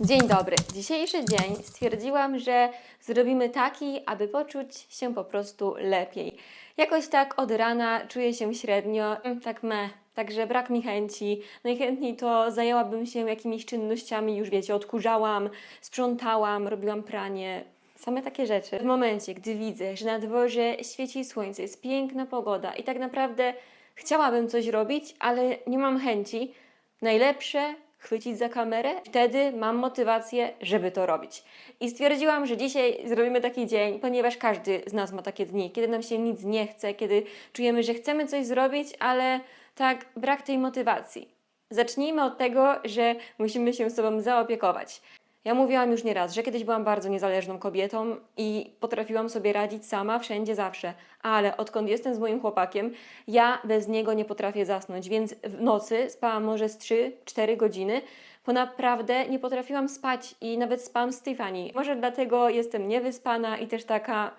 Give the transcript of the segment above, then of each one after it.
Dzień dobry. Dzisiejszy dzień stwierdziłam, że zrobimy taki, aby poczuć się po prostu lepiej. Jakoś tak od rana czuję się średnio, mm, tak me, także brak mi chęci. Najchętniej to zajęłabym się jakimiś czynnościami, już wiecie, odkurzałam, sprzątałam, robiłam pranie, same takie rzeczy. W momencie, gdy widzę, że na dworze świeci słońce, jest piękna pogoda i tak naprawdę chciałabym coś robić, ale nie mam chęci, najlepsze chwycić za kamerę, wtedy mam motywację, żeby to robić. I stwierdziłam, że dzisiaj zrobimy taki dzień, ponieważ każdy z nas ma takie dni, kiedy nam się nic nie chce, kiedy czujemy, że chcemy coś zrobić, ale tak brak tej motywacji. Zacznijmy od tego, że musimy się sobą zaopiekować. Ja mówiłam już nieraz, że kiedyś byłam bardzo niezależną kobietą i potrafiłam sobie radzić sama, wszędzie, zawsze. Ale odkąd jestem z moim chłopakiem, ja bez niego nie potrafię zasnąć, więc w nocy spałam może z 3-4 godziny, bo naprawdę nie potrafiłam spać i nawet spałam z Tiffany. Może dlatego jestem niewyspana i też taka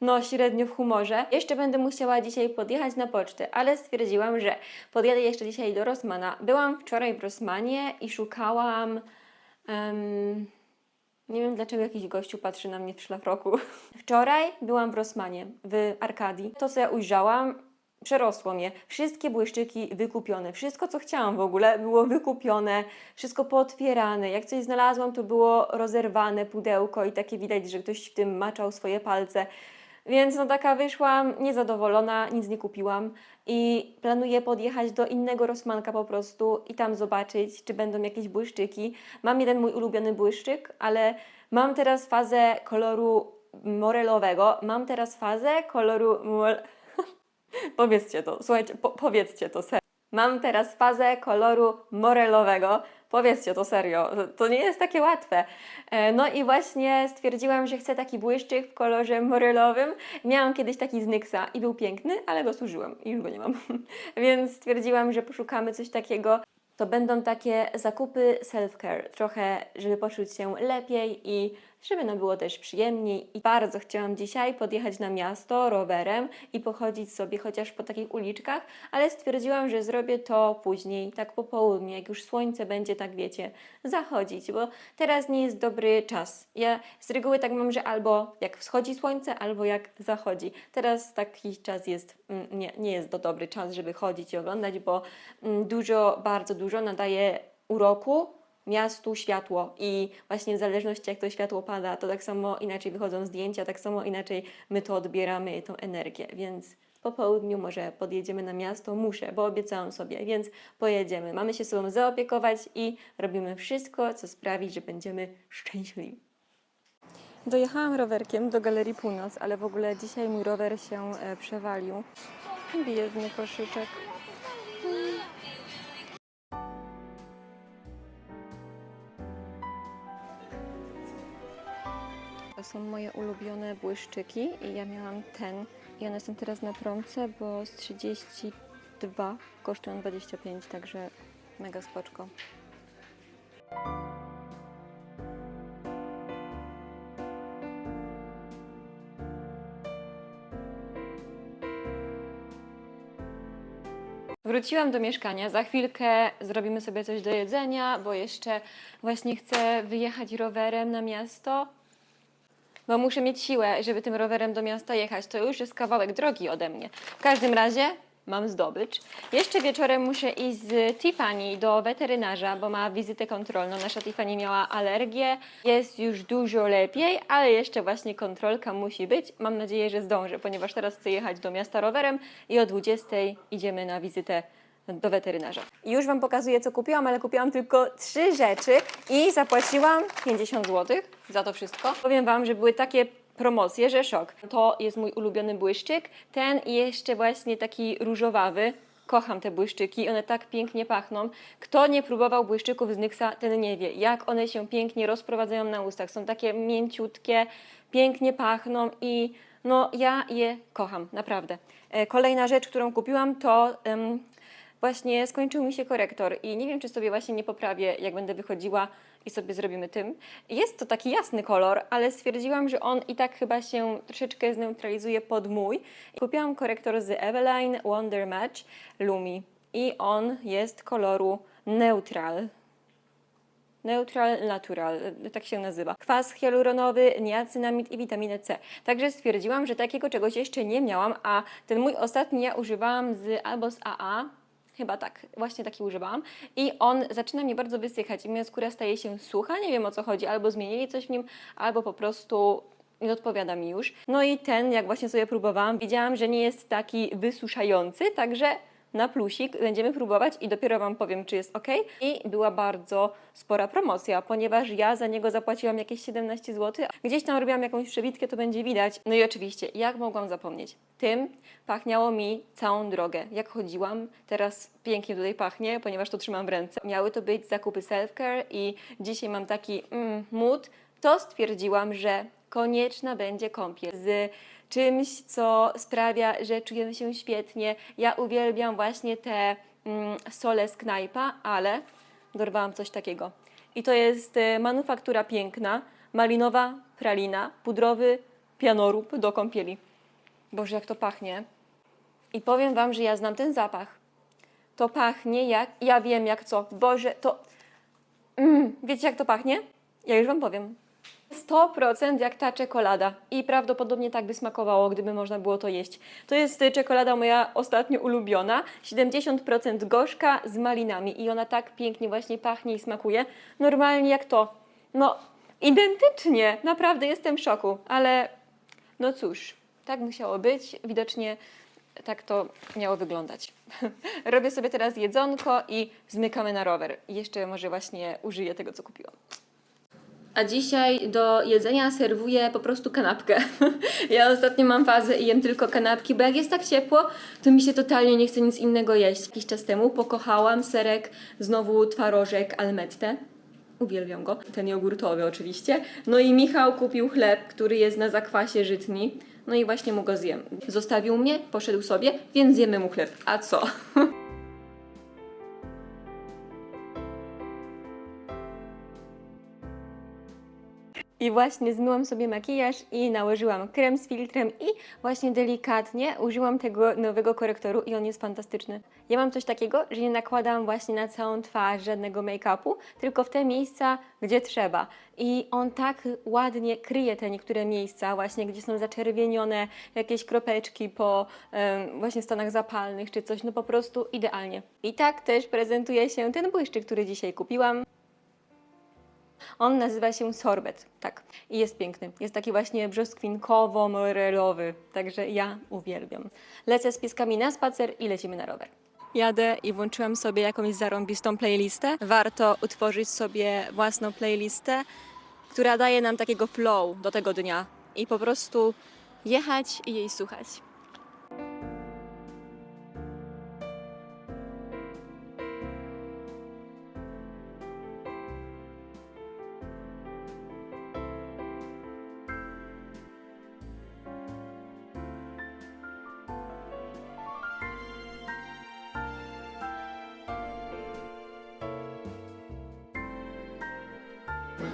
no średnio w humorze. Jeszcze będę musiała dzisiaj podjechać na pocztę, ale stwierdziłam, że podjadę jeszcze dzisiaj do Rossmana. Byłam wczoraj w Rossmanie i szukałam... em, nie wiem dlaczego jakiś gościu patrzy na mnie w szlafroku. Wczoraj byłam w Rossmanie, w Arkadii. To, co ja ujrzałam, przerosło mnie. Wszystkie błyszczyki wykupione. Wszystko, co chciałam w ogóle, było wykupione. Wszystko pootwierane. Jak coś znalazłam, to było rozerwane pudełko i takie widać, że ktoś w tym maczał swoje palce. Więc no taka wyszłam niezadowolona, nic nie kupiłam i planuję podjechać do innego Rosmanka po prostu i tam zobaczyć, czy będą jakieś błyszczyki. Mam jeden mój ulubiony błyszczyk, ale mam teraz fazę koloru morelowego. Mam teraz fazę koloru... Powiedzcie to, słuchajcie, po powiedzcie to serio. Mam teraz fazę koloru morelowego. Powiedzcie to serio, to nie jest takie łatwe. E, No i właśnie stwierdziłam, że chcę taki błyszczyk w kolorze morelowym. Miałam kiedyś taki z Nyxa i był piękny, ale go zużyłam i już go nie mam. Więc stwierdziłam, że poszukamy coś takiego. To będą takie zakupy self-care, trochę, żeby poczuć się lepiej i żeby nam było też przyjemniej. I bardzo chciałam dzisiaj podjechać na miasto rowerem i pochodzić sobie chociaż po takich uliczkach, ale stwierdziłam, że zrobię to później, tak po południu, jak już słońce będzie, tak wiecie, zachodzić, bo teraz nie jest dobry czas. Ja z reguły tak mam, że albo jak wschodzi słońce, albo jak zachodzi. Teraz taki czas jest, mm, nie, nie jest to dobry czas, żeby chodzić i oglądać, bo mm, dużo, bardzo dużo nadaje uroku miastu światło i właśnie w zależności jak to światło pada, to tak samo inaczej wychodzą zdjęcia, tak samo inaczej my to odbieramy, tą energię, więc po południu może podjedziemy na miasto, muszę, bo obiecałam sobie, więc pojedziemy. Mamy się sobą zaopiekować i robimy wszystko, co sprawi, że będziemy szczęśliwi. Dojechałam rowerkiem do Galerii Północ, ale w ogóle dzisiaj mój rower się e, przewalił. Biedny koszyczek. Są moje ulubione błyszczyki i ja miałam ten i one są teraz na promce, bo z 32 kosztują 25, także mega spoczko. Wróciłam do mieszkania. Za chwilkę zrobimy sobie coś do jedzenia, bo jeszcze właśnie chcę wyjechać rowerem na miasto. Bo muszę mieć siłę, żeby tym rowerem do miasta jechać. To już jest kawałek drogi ode mnie. W każdym razie mam zdobycz. Jeszcze wieczorem muszę iść z Tiffany do weterynarza, bo ma wizytę kontrolną. Nasza Tiffany miała alergię. Jest już dużo lepiej, ale jeszcze właśnie kontrolka musi być. Mam nadzieję, że zdążę, ponieważ teraz chcę jechać do miasta rowerem i o 20 idziemy na wizytę do weterynarza. Już Wam pokazuję, co kupiłam, ale kupiłam tylko trzy rzeczy i zapłaciłam 50 zł za to wszystko. Powiem Wam, że były takie promocje, że szok. To jest mój ulubiony błyszczyk. Ten i jeszcze właśnie taki różowawy. Kocham te błyszczyki, one tak pięknie pachną. Kto nie próbował błyszczyków z Nyxa, ten nie wie, jak one się pięknie rozprowadzają na ustach. Są takie mięciutkie, pięknie pachną i no ja je kocham, naprawdę. E, Kolejna rzecz, którą kupiłam to em, właśnie skończył mi się korektor i nie wiem, czy sobie właśnie nie poprawię, jak będę wychodziła i sobie zrobimy tym. Jest to taki jasny kolor, ale stwierdziłam, że on i tak chyba się troszeczkę zneutralizuje pod mój. Kupiłam korektor z Eveline Wonder Match Lumi i on jest koloru neutral. Neutral Natural, tak się nazywa. Kwas hialuronowy, niacynamid i witaminę C. Także stwierdziłam, że takiego czegoś jeszcze nie miałam, a ten mój ostatni ja używałam z albo z AA, Chyba tak, właśnie taki używałam. I on zaczyna mi bardzo wysychać i moja skóra staje się sucha. Nie wiem o co chodzi, albo zmienili coś w nim, albo po prostu nie odpowiada mi już. No i ten, jak właśnie sobie próbowałam, widziałam, że nie jest taki wysuszający, także na plusik będziemy próbować i dopiero Wam powiem, czy jest ok. I była bardzo spora promocja, ponieważ ja za niego zapłaciłam jakieś 17 zł. Gdzieś tam robiłam jakąś przebitkę, to będzie widać. No i oczywiście, jak mogłam zapomnieć? Tym pachniało mi całą drogę. Jak chodziłam, teraz pięknie tutaj pachnie, ponieważ to trzymam w ręce. Miały to być zakupy self-care i dzisiaj mam taki mm, mood, to stwierdziłam, że konieczna będzie kąpiel z czymś, co sprawia, że czujemy się świetnie. Ja uwielbiam właśnie te mm, sole z knajpa, ale dorwałam coś takiego. I to jest e, manufaktura piękna, malinowa pralina, pudrowy pianorób do kąpieli. Boże, jak to pachnie. I powiem Wam, że ja znam ten zapach. To pachnie jak, ja wiem jak co. Boże, to... Mm, wiecie jak to pachnie? Ja już Wam powiem. 100% jak ta czekolada i prawdopodobnie tak by smakowało, gdyby można było to jeść. To jest y, czekolada moja ostatnio ulubiona, 70% gorzka z malinami i ona tak pięknie właśnie pachnie i smakuje. Normalnie jak to. No, identycznie, naprawdę jestem w szoku, ale no cóż, tak musiało być. Widocznie tak to miało wyglądać. Robię sobie teraz jedzonko i zmykamy na rower. Jeszcze może właśnie użyję tego, co kupiłam. A dzisiaj do jedzenia serwuję po prostu kanapkę. Ja ostatnio mam fazę i jem tylko kanapki, bo jak jest tak ciepło, to mi się totalnie nie chce nic innego jeść. Jakiś czas temu pokochałam serek, znowu twarożek Almette. Uwielbiam go. Ten jogurtowy oczywiście. No i Michał kupił chleb, który jest na zakwasie żytni. No i właśnie mu go zjem. Zostawił mnie, poszedł sobie, więc zjemy mu chleb. A co? I właśnie zmyłam sobie makijaż i nałożyłam krem z filtrem i właśnie delikatnie użyłam tego nowego korektoru i on jest fantastyczny. Ja mam coś takiego, że nie nakładam właśnie na całą twarz żadnego make-upu, tylko w te miejsca, gdzie trzeba. I on tak ładnie kryje te niektóre miejsca, właśnie gdzie są zaczerwienione jakieś kropeczki po em, właśnie stanach zapalnych czy coś, no po prostu idealnie. I tak też prezentuje się ten błyszczyk, który dzisiaj kupiłam. On nazywa się sorbet, tak. I jest piękny. Jest taki właśnie brzoskwinkowo-morelowy, także ja uwielbiam. Lecę z pieskami na spacer i lecimy na rower. Jadę i włączyłam sobie jakąś zarąbistą playlistę. Warto utworzyć sobie własną playlistę, która daje nam takiego flow do tego dnia i po prostu jechać i jej słuchać.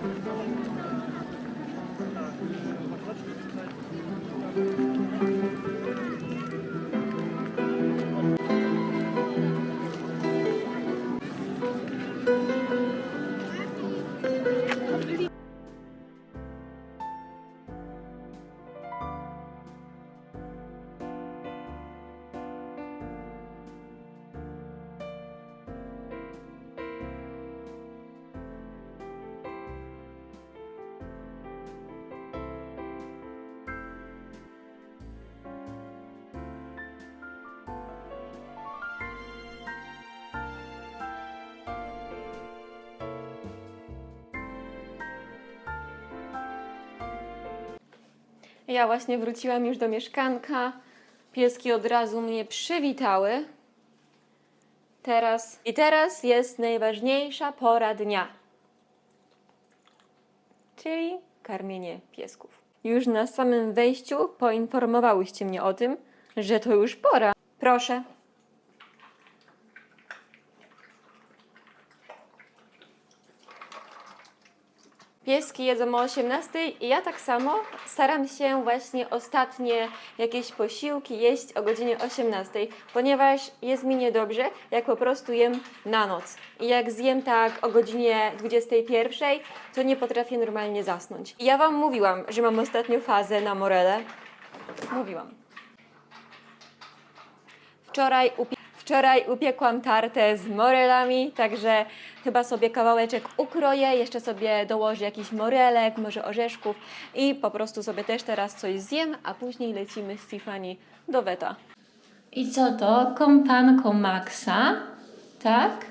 Thank you. Ja właśnie wróciłam już do mieszkanka. Pieski od razu mnie przywitały. Teraz i teraz jest najważniejsza pora dnia. Czyli karmienie piesków. Już na samym wejściu poinformowałyście mnie o tym, że to już pora. Proszę. Pieski jedzą o 18 i ja tak samo staram się właśnie ostatnie jakieś posiłki jeść o godzinie 18, ponieważ jest mi niedobrze, jak po prostu jem na noc. I jak zjem tak o godzinie 21, to nie potrafię normalnie zasnąć. I ja Wam mówiłam, że mam ostatnią fazę na morele. Mówiłam. Wczoraj, upie- wczoraj upiekłam tartę z morelami, także chyba sobie kawałeczek ukroję, jeszcze sobie dołożę jakiś morelek, może orzeszków i po prostu sobie też teraz coś zjem, a później lecimy z Tiffany do weta. I co to? Kompanko Maxa, tak?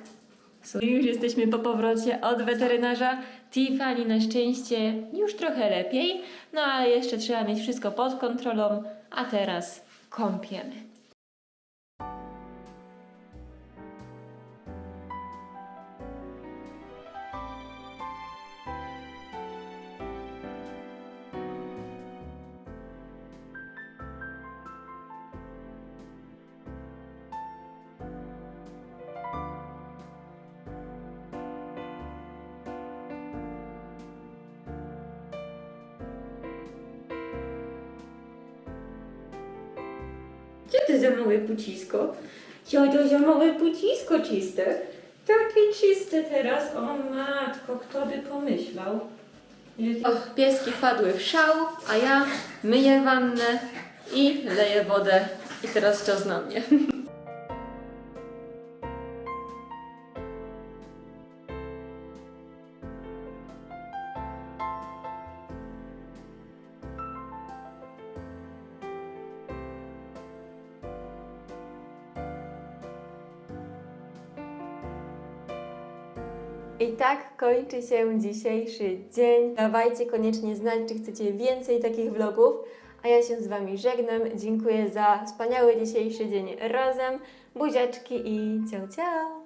Już jesteśmy po powrocie od weterynarza. Tiffany na szczęście już trochę lepiej, no ale jeszcze trzeba mieć wszystko pod kontrolą, a teraz kąpiemy. Co to za małe pucisko? Co to za małe pucisko czyste? Takie czyste teraz, o matko, kto by pomyślał? Och, pieski wpadły w szał, a ja myję wannę i leję wodę. I teraz czas na mnie. kończy się dzisiejszy dzień. Dawajcie koniecznie znać, czy chcecie więcej takich vlogów. A ja się z Wami żegnam. Dziękuję za wspaniały dzisiejszy dzień razem. Buziaczki i ciao, ciao!